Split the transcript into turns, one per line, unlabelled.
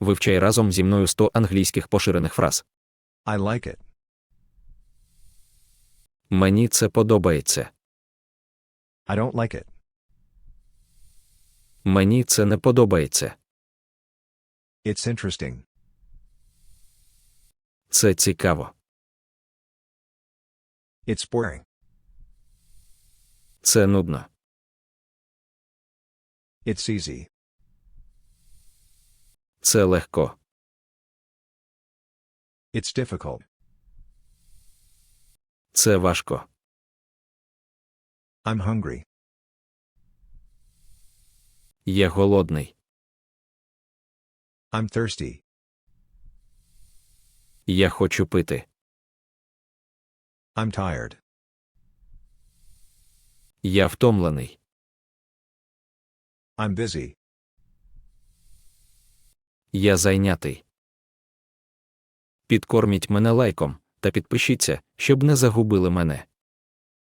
Вивчай разом зі мною 100 англійських поширених фраз.
I like it.
Мені це подобається.
I don't like it.
Мені це не подобається.
It's interesting.
Це цікаво.
It's boring.
Це нудно.
It's easy.
Це легко.
It's difficult.
Це важко.
I'm hungry.
Я голодний.
I'm thirsty.
Я хочу пити.
I'm tired.
Я втомлений.
I'm busy.
Я зайнятий. Підкорміть мене лайком та підпишіться, щоб не загубили мене.